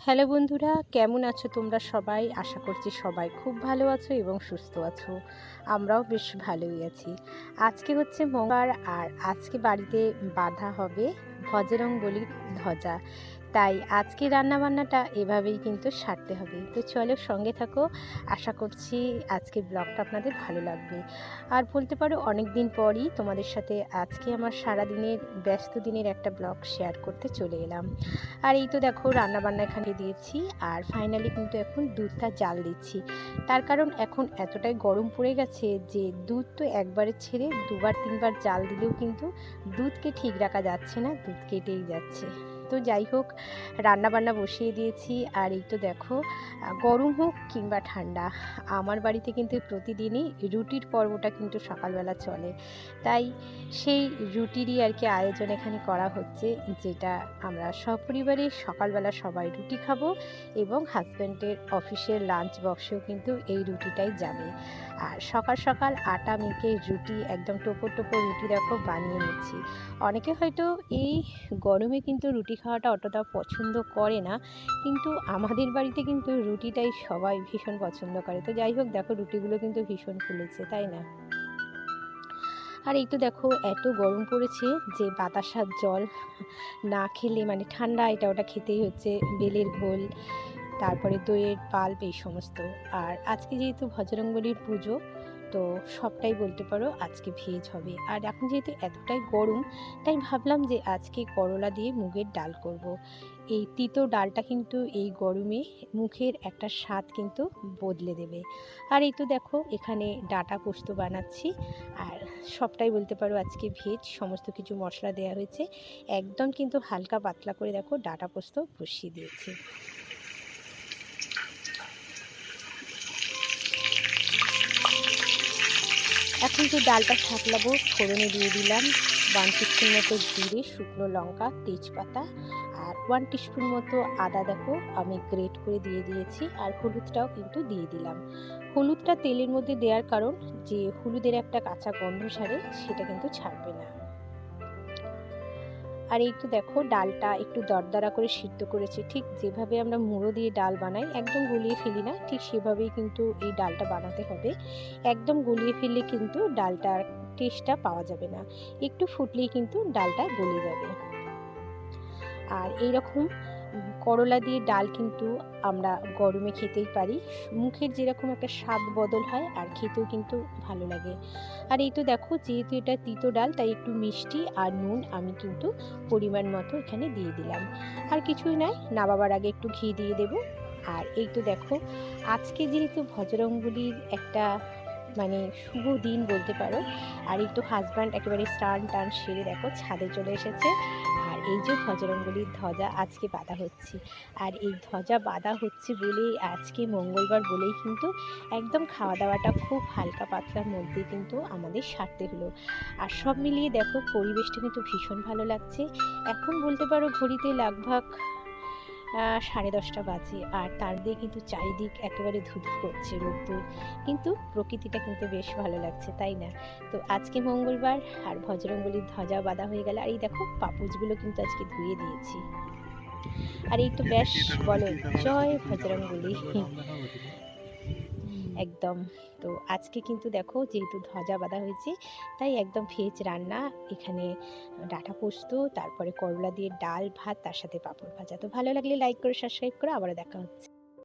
Hello বন্ধুরা, কেমন আছো তোমরা সবাই? আশা করছি সবাই খুব ভালো আছো এবং সুস্থ আছো। আমরাও বেশ ভালোই আছি। আজকে হচ্ছে মঙ্গার আর আজকে বাড়িতে বাঁধা হবে ভজরং বলির ধ্বজা। তাই আজকে রান্নাবান্নাটা এভাবেই কিন্তু সারতে হবে। তো চলো সঙ্গে থাকো, আশা করছি আজকে ব্লগটা আপনাদের ভালো লাগবে। আর বলতে পারো অনেক দিন পরই তোমাদের সাথে আজকে আমার সারা দিনের ব্যস্ত দিনের একটা ব্লগ শেয়ার করতে চলে এলাম। আর এই তো দেখো রান্নাবান্না এখানে দিয়েছি, আর ফাইনালি কিন্তু এখন দুধটা জাল দিচ্ছি। তার কারণ এখন এতটাই গরম পড়ে গেছে যে দুধ তো একবারে ছেড়ে দুবার তিনবার জাল দিলেও কিন্তু দুধকে ঠিক রাখা যাচ্ছে না, দুধ কেটেই যাচ্ছে। তো যাই হোক, রান্নাবান্না বসিয়ে দিয়েছি। আর এই তো দেখো গরম হোক কিংবা ঠান্ডা, আমার বাড়িতে কিন্তু প্রতিদিনই রুটির পর্বটা কিন্তু সকালবেলা চলে। তাই সেই রুটিরই আর কি আয়োজন এখানে করা হচ্ছে, যেটা আমরা সপরিবারে সকালবেলা সবাই রুটি খাব এবং হাজব্যান্ডের অফিসের লাঞ্চ বক্সেও কিন্তু এই রুটিটাই যাবে। আর সকাল সকাল আটা মেখে রুটি, একদম টোপো টোপো রুটি দেখো বানিয়ে নিচ্ছি। অনেকে হয়তো এই গরমে কিন্তু রুটি খাওয়াটা অতটা পছন্দ করে না। কিন্তু আমাদের বাড়িতে কিন্তু রুটিটাই সবাই ভীষণ পছন্দ করে। তো যাই হোক, দেখো রুটিগুলো কিন্তু ভীষণ ফুলেছে, তাই না? আর এই তো দেখো, এত গরম পড়েছে যে বাতাসার জল না খেলে মানে ঠান্ডা এটা ওটা খেতেই হচ্ছে, বেলের ঘোল, তারপরে দইয়ের পাল্প, এই সমস্ত। আর আজকে যেহেতু ভজরঙ্গলির পুজো তো সবটাই বলতে পারো আজকে ভেজ হবে। আর এখন যেহেতু এতটাই গরম, তাই ভাবলাম যে আজকে করলা দিয়ে মুগের ডাল করব। এই তিতো ডালটা কিন্তু এই গরমে মুখের একটা স্বাদ কিন্তু বদলে দেবে। আর এই তো দেখো এখানে ডাটা পোস্ত বানাচ্ছি। আর সবটাই বলতে পারো আজকে ভেজ, সমস্ত কিছু মশলা দেওয়া হয়েছে। একদম কিন্তু হালকা পাতলা করে দেখো ডাটা পোস্ত বসিয়ে দিয়েছি। এখন যে ডালটা ছাঁকলাবো, ফোড়নে দিয়ে দিলাম ওয়ান টিস্পুন মতো জিরে, শুকনো লঙ্কা, তেজপাতা আর ওয়ান টিস্পুন মতো আদা দেখো, আমি গ্রেট করে দিয়ে দিয়েছি আর হলুদটাও কিন্তু দিয়ে দিলাম। হলুদটা তেলের মধ্যে দেওয়ার কারণ যে হলুদের একটা কাঁচা গন্ধ সারে সেটা কিন্তু ছাড়বে না। আর এই তো দেখো, ডালটা একটু দরদরা করে সিদ্ধ করেছে। ঠিক যেভাবে আমরা মুড়ো দিয়ে ডাল বানাই, একদম গুলিয়ে ফেলি না, ঠিক সেভাবেই কিন্তু এই ডালটা বানাতে হবে। একদম গুলিয়ে ফেললে কিন্তু ডালটার টেস্টটা পাওয়া যাবে না। একটু ফুটলেই কিন্তু ডালটা গলে যাবে। আর এই রকম করলা দিয়ে ডাল কিন্তু আমরা গরমে খেতেই পারি। মুখের যেরকম একটা স্বাদ বদল হয় আর খেতেও কিন্তু ভালো লাগে। আর এই তো দেখো, যেহেতু এটা তিতো ডাল, তাই একটু মিষ্টি আর নুন আমি কিন্তু পরিমাণ মতো এখানে দিয়ে দিলাম। আর কিছুই নয় নাবাবার আগে একটু ঘি দিয়ে দেব। আর এই তো দেখো, আজকে যেহেতু ভজরঙ্গুলির একটা মানে শুভ দিন বলতে পারো, আর এই তো হাজব্যান্ড একেবারে স্টান টান সেরে দেখো ছাদে চলে এসেছে। এই যে ভজরঙ্গলির ধ্বজা আজকে বাঁধা হচ্ছে। আর এই ধ্বজা বাঁধা হচ্ছে বলেই আজকে মঙ্গলবার বলেই কিন্তু একদম খাওয়া দাওয়াটা খুব হালকা পাতলার মধ্যে কিন্তু আমাদের সারতে হলো। আর সব মিলিয়ে দেখো, পরিবেশটা কিন্তু ভীষণ ভালো লাগছে। এখন বলতে পারো, ঘড়িতে লাগভাগ সাড়ে দশটা বাজে। আর তার দিয়ে কিন্তু চারিদিক একেবারে ধুধু করছে রোদ্দুর। কিন্তু প্রকৃতিটা কিন্তু বেশ ভালো লাগছে তাই না? তো আজকে মঙ্গলবার আর ভজরঙ্গলির ধ্বজা বাঁধা হয়ে গেল। আর এই দেখো পাপুজগুলো কিন্তু আজকে ধুয়ে দিয়েছি। আর এই তো বেশ বলো। জয় ভজরঙ্গলি। একদম। তো আজকে কিন্তু দেখো যেহেতু ধজা বাঁধা হয়েছে, তাই একদম ভেজ রান্না, এখানে ডাটা পোস্ত, তারপরে করলা দিয়ে ডাল ভাত, তার সাথে পাঁপড় ভাজা। তো ভালো লাগলে লাইক করে সাবস্ক্রাইব করে, আবারও দেখা হচ্ছে।